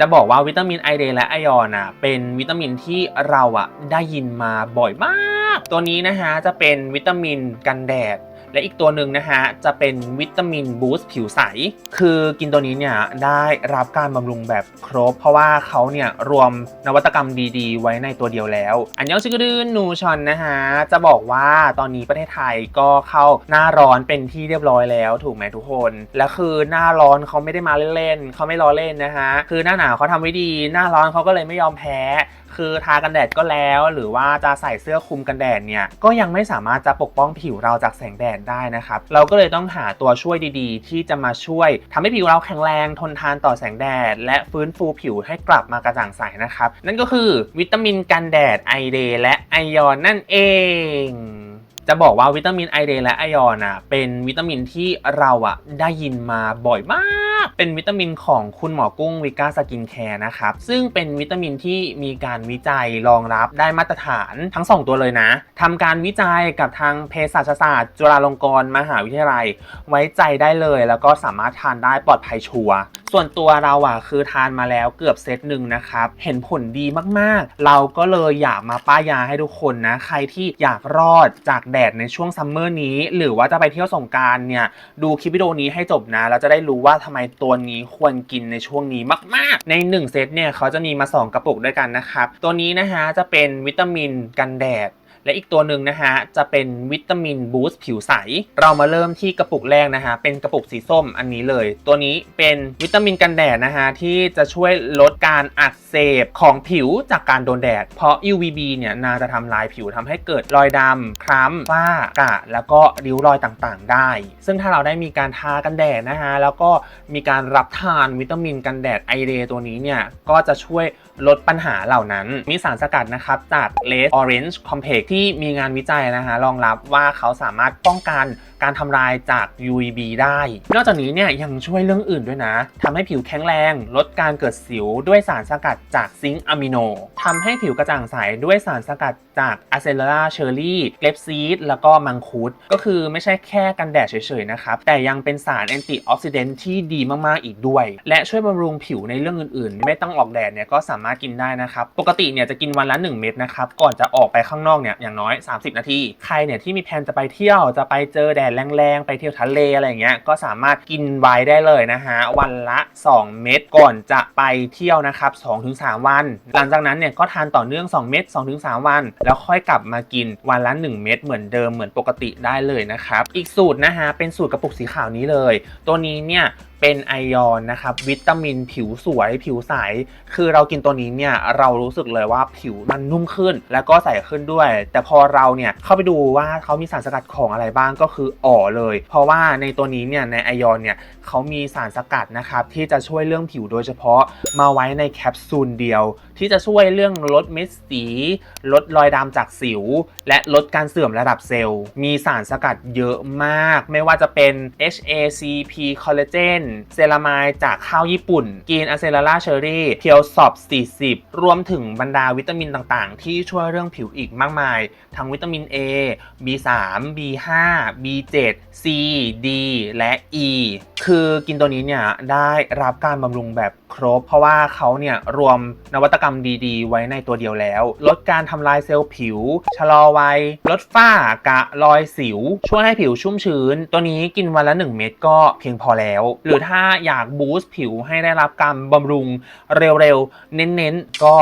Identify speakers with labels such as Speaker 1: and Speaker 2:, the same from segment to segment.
Speaker 1: จะบอกว่าวิตามินไอเดและไอออนอะเป็นวิตามินที่เราอะได้ยินมาบ่อยมาก ตัวนี้นะฮะจะเป็นวิตามินกันแดด และอีกตัวหนึ่งนะฮะจะเป็นวิตามินบูสต์ผิวใส คือกินตัวนี้เนี่ยได้รับการบำรุงแบบครบ เพราะว่าเขาเนี่ยรวมนวัตกรรมดีๆ ไว้ในตัวเดียวแล้ว อันยองชิกดืนนูชอนนะฮะจะบอกว่าตอนนี้ประเทศไทยก็เข้าหน้าร้อนเป็นที่เรียบร้อยแล้วถูกไหมทุกคน และคือหน้าร้อนเขาไม่ได้มาเล่นๆเขาไม่ล้อเล่นนะฮะคือหน้าหนาวเขาทำไว้ดี หน้าร้อนเขาก็เลยไม่ยอมแพ้ คือทากันแดดก็แล้ว หรือว่าจะใส่เสื้อคลุมกันแดดเนี่ยก็ยังไม่สามารถจะปกป้องผิวเราจากแสงแดดได้นะครับเราก็เลยต้องหาตัวช่วยดีๆ ที่จะมาช่วยทำให้ผิวเราแข็งแรงทนทานต่อแสงแดด และฟื้นฟูผิวให้กลับมากระจ่างใสนะครับ นั่นก็คือวิตามินกันแดดไอเดและไอยอนนั่นเอง จะบอกว่าวิตามินไอเดและไอออนอะเป็นวิตามินที่เราอะได้ยินมาบ่อยมาก เป็นวิตามินของคุณหมอกุ้งวิก้าสกินแคร์นะครับ ซึ่งเป็นวิตามินที่มีการวิจัยรองรับได้มาตรฐานทั้ง 2 ตัวเลยนะทำการวิจัยกับทางเภสัชศาสตร์ จุฬาลงกรณ์มหาวิทยาลัย ไว้ใจได้เลย แล้วก็สามารถทานได้ปลอดภัยชัวร์ ส่วนตัวเราอะคือทานมาแล้วเกือบเซตหนึ่งนะครับเห็นผลดีมากๆ เราก็เลยอยากมาป้ายยาให้ทุกคนนะ ใครที่อยากรอดจากแดดในช่วงซัมเมอร์นี้ หรือว่าจะไปเที่ยวสงการเนี่ยดูคลิปวิดีโอนี้ให้จบนะเราจะได้รู้ว่าทำไมตัวนี้ควรกินในช่วงนี้มาก ๆ ใน 1 เซตเนี่ยเขาจะมีมา 2 กระปุกด้วยกันนะครับ ตัวนี้นะฮะจะเป็นวิตามินกันแดด และอีกตัวหนึ่งนะฮะจะเป็นวิตามินบูสต์ผิวใส เรามาเริ่มที่กระปุกแรกนะฮะเป็นกระปุกสีส้มอันนี้เลย ตัวนี้เป็นวิตามินกันแดดนะฮะที่จะช่วยลดการอักเสบของผิวจากการโดนแดด เพราะ UVB เนี่ยนาจะทำลายผิวทำให้เกิดรอยดำคล้ำฝ้ากระแล้วก็ริ้วรอยต่างๆ ได้ ซึ่งถ้าเราได้มีการทากันแดดนะฮะแล้วก็มีการรับทานวิตามินกันแดดไอเดตัวนี้เนี่ยก็จะช่วย ลดปัญหาเหล่านั้น มีสารสกัดนะครับจาก Red Orange Complex ที่มีงานวิจัยนะฮะรองรับว่าเขาสามารถป้องกันการทำลายจาก UVB ได้ นอกจากนี้เนี่ยยังช่วยเรื่องอื่นด้วยนะทำให้ผิวแข็งแรง ลดการเกิดสิวด้วยสารสกัดจากซิงค์อะมิโนทำให้ผิวกระจ่างใสด้วยสารสกัด จากอะเซลลาเชอร์รี่เกรปซีดแล้วก็มังคุด ก็คือไม่ใช่แค่กันแดดเฉยๆนะครับ แต่ยังเป็นสารแอนตี้ออกซิเดนท์ที่ดีมากๆอีกด้วย และช่วยบำรุงผิวในเรื่องอื่นๆ ไม่ต้องออกแดดเนี่ยก็สามารถกินได้นะครับ ปกติเนี่ยจะกินวันละ 1 เม็ดนะครับ ก่อนจะออกไปข้างนอกเนี่ยอย่างน้อย 30 นาที ใครเนี่ยที่มีแผนจะไปเที่ยวจะไปเจอแดดแรงๆ ไปเที่ยวทะเลอะไรอย่างเงี้ยก็สามารถกินไว้ได้เลยนะฮะวันละ 2 เม็ดก่อนจะไปเที่ยวนะครับ2-3 วัน หลังจากนั้นเนี่ยก็ทานต่อเนื่อง 2 เม็ด2-3 วันแล้วค่อยกลับมากินวันละ 1 เม็ดเหมือนเดิมเหมือนปกติได้เลยนะครับ อีกสูตรนะฮะเป็นสูตรกระปุกสีขาวนี้เลย ตัวนี้เนี่ยเป็นไอยอนนะครับวิตามินผิวสวยผิวใส คือเรากินตัวนี้เนี่ยเรารู้สึกเลยว่าผิวมันนุ่มขึ้น แล้วก็ใสขึ้นด้วย แต่พอเราเนี่ยเข้าไปดูว่าเขามีสารสกัดของอะไรบ้างก็คืออ่อเลย เพราะว่าในตัวนี้เนี่ยในไอยอนเนี่ยเขามีสารสกัดนะครับที่จะช่วยเรื่องผิวโดยเฉพาะมาไว้ในแคปซูลเดียว ที่จะช่วยเรื่องลดเม็ดสี ลดรอยดำจากสิว และลดการเสื่อมระดับเซลล์ มีสารสกัดเยอะมาก ไม่ว่าจะเป็น HACP คอลลาเจนเซรามายจากข้าวญี่ปุ่นกินอะเซลลาเชอรี่เพียวสอบ 40 รวมถึงบรรดาวิตามินต่างๆ ที่ช่วยเรื่องผิวอีกมากมาย ทั้งวิตามิน A B3 B5 B7 C D และ E คือกินตัวนี้เนี่ยได้รับการบำรุงแบบครบ เพราะว่าเขาเนี่ยรวมนวัตกรรมดีๆ ไว้ในตัวเดียวแล้ว ลดการทำลายเซลล์ผิว ชะลอวัย ลดฝ้ากระรอยสิว ช่วยให้ผิวชุ่มชื้น ตัวนี้กินวันละ 1 เม็ดก็เพียงพอแล้ว หรือถ้าอยากบูสต์ผิวให้ได้รับการบำรุงเร็วๆ เน้นๆ ก็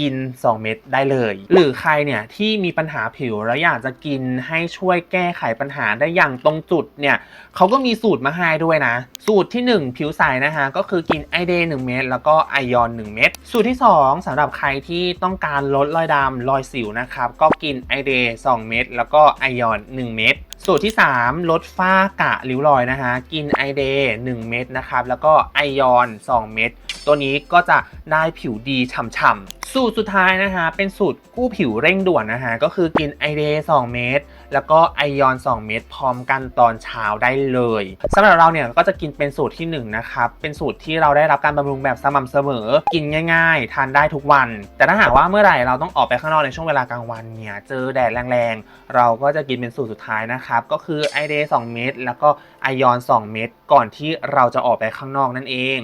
Speaker 1: กิน 2 เม็ดได้เลย หรือใครเนี่ยที่มีปัญหาผิวแล้วอยากจะกินให้ช่วยแก้ไขปัญหาได้อย่างตรงจุดเนี่ยเขาก็มีสูตรมาให้ด้วยนะ สูตรที่ 1 ผิวใสนะฮะก็คือกินไอเดย์1เม็ดแล้วก็ไอยอน 1 เม็ดสูตรที่ 2สำหรับใครที่ต้องการลดรอยดำรอยสิวนะครับก็กินไอเดย์2เม็ดแล้วก็ไอยอน 1 เม็ดสูตรที่ 3 ลดฝ้ากระริ้วรอยนะฮะกินไอเดย์1เม็ดนะครับแล้วก็ไอยอน 2 เม็ดตัวนี้ก็จะได้ผิวดีฉ่ำๆสูตรสุดท้ายนะฮะเป็นสูตรกู้ผิวเร่งด่วนนะฮะก็คือกินไอเดย์2เม็ดแล้วก็ไอยอน 2 เม็ดพร้อมกันตอนเช้าได้เลยสำหรับเราเนี่ยก็จะกินเป็นสูตรที่1นะครับเป็นสูตรที่เราได้รับการบำรุงแบบสม่ำเสมอ กินง่าย ๆ ทานได้ทุกวัน แต่ถ้าหากว่าเมื่อไหร่เราต้องออกไปข้างนอกในช่วงเวลากลางวันเนี่ยเจอแดดแรงๆ เราก็จะกินเป็นสูตรสุดท้ายนะครับก็คือไอเดย์2เม็ดแล้วก็ไอยอน 2 เม็ดก่อนที่เราจะออกไปข้างนอกนั่นเอง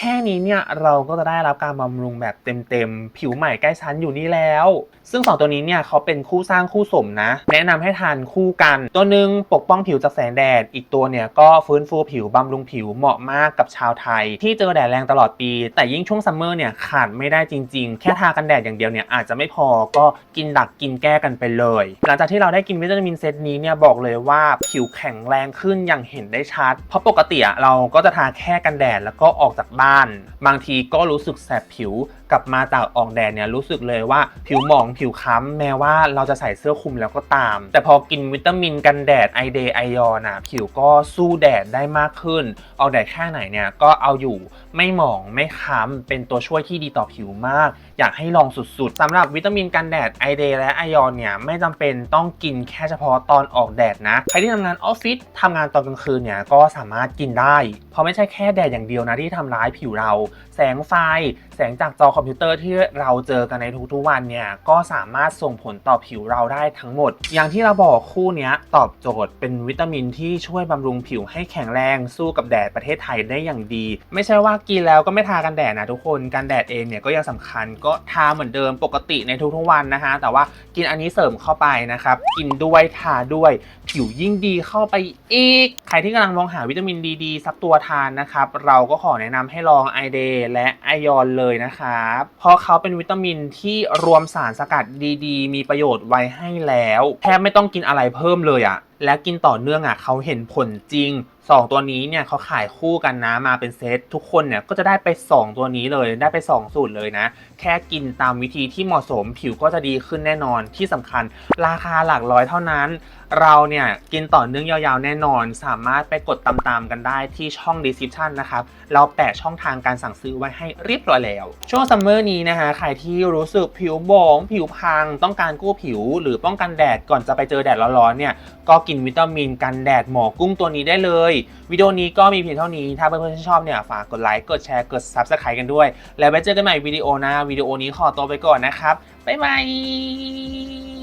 Speaker 1: ค่นี้เนี่ยเราก็จะได้รับการบำรุงแบบเต็มๆ ผิวใหม่ใกล้ชั้นอยู่นี่แล้ว ซึ่งสองตัวนี้เนี่ยเขาเป็นคู่สร้างคู่สมนะ แนะนำให้ทานคู่กัน ตัวหนึ่งปกป้องผิวจากแสงแดด อีกตัวเนี่ยก็ฟื้นฟูผิวบำรุงผิวเหมาะมากกับชาวไทย ที่เจอแดดแรงตลอดปี แต่ยิ่งช่วงซัมเมอร์เนี่ยขาดไม่ได้จริงๆ แค่ทากันแดดอย่างเดียวเนี่ยอาจจะไม่พอก็กินดักกินแก้กันไปเลย หลังจากที่เราได้กินวิตามินเซตนี้เนี่ยบอกเลยว่าผิวแข็งแรงขึ้นอย่างเห็นได้ชัด เพราะปกติอะเราก็จะทาแค่กันแดดแล้วก็ออกจากบ้านบางทีก็รู้สึกแสบผิวกลับมาจากออกแดดเนี่ยรู้สึกเลยว่าผิวหมองผิวค้ำแม้ว่าเราจะใส่เสื้อคลุมแล้วก็ตาม แต่พอกินวิตามินกันแดดไอเดย์ไอยอนะผิวก็สู้แดดได้มากขึ้น ออกแดดแค่ไหนเนี่ยก็เอาอยู่ไม่หมองไม่ค้ำเป็นตัวช่วยที่ดีต่อผิวมาก อยากให้ลองสุดๆสำหรับวิตามินกันแดดไอเดย์และไอยอนเนี่ยไม่จำเป็นต้องกินแค่เฉพาะตอนออกแดดนะใครที่ทำงานออฟฟิศทำงานตอนกลางคืนเนี่ยก็สามารถกินได้ เพราะไม่ใช่แค่แดดอย่างเดียวนะที่ทำร้ายผิวเรา แสงไฟ แสงจากจอคอมพิวเตอร์ที่เราเจอกันในทุกๆวันเนี่ยก็สามารถส่งผลต่อผิวเราได้ทั้งหมด อย่างที่เราบอกคู่นี้ตอบโจทย์เป็นวิตามินที่ช่วยบำรุงผิวให้แข็งแรงสู้กับแดดประเทศไทยได้อย่างดี ไม่ใช่ว่ากินแล้วก็ไม่ทากันแดดนะทุกคนกันแดดเองเนี่ยก็ยังสำคัญก็ทาเหมือนเดิมปกติในทุกๆวันนะคะแต่ว่ากินอันนี้เสริมเข้าไปนะครับกินด้วยทาด้วยผิวยิ่งดีเข้าไปอีก ใครที่กำลังมองหาวิตามินดีๆสักตัวทานนะครับเราก็ขอแนะนำให้ลองไอเดย์และไอยอนเลยนะครับ เพราะเขาเป็นวิตามินที่รวมสารสกัดดีๆ มีประโยชน์ไว้ให้แล้ว แทบไม่ต้องกินอะไรเพิ่มเลยอะ และกินต่อเนื่องอะเขาเห็นผลจริง 2 ตัวนี้เนี่ยเขาขายคู่กันนะมาเป็นเซตทุกคนเนี่ยก็จะได้ไป 2 ตัวนี้เลยได้ไป 2 สูตรเลยนะ แค่กินตามวิธีที่เหมาะสมผิวก็จะดีขึ้นแน่นอนที่สำคัญ ราคาหลักร้อยเท่านั้น เราเนี่ยกินต่อเนื่องยาวๆแน่นอน สามารถไปกดตามๆกันได้ที่ช่อง description นะครับเราแปะช่องทางการสั่งซื้อไว้ให้เรียบร้อยแล้ว ช่วงซัมเมอร์นี้นะคะใครที่รู้สึกผิวบองผิวพัง ต้องการกู้ผิว หรือป้องกันแดดก่อนจะไปเจอแดดร้อนๆเนี่ยก็กินวิตามินกันแดดหมอกุ้งตัวนี้ได้เลย วิดีโอนี้ก็มีเพียงเท่านี้ ถ้าเพื่อนๆชอบเนี่ยฝากกดไลค์ กดแชร์ กด subscribe กันด้วย แล้วไว้เจอกันใหม่วิดีโอหน้าวิดีโอนี้ขอตัวไปก่อนนะครับ บ๊ายบาย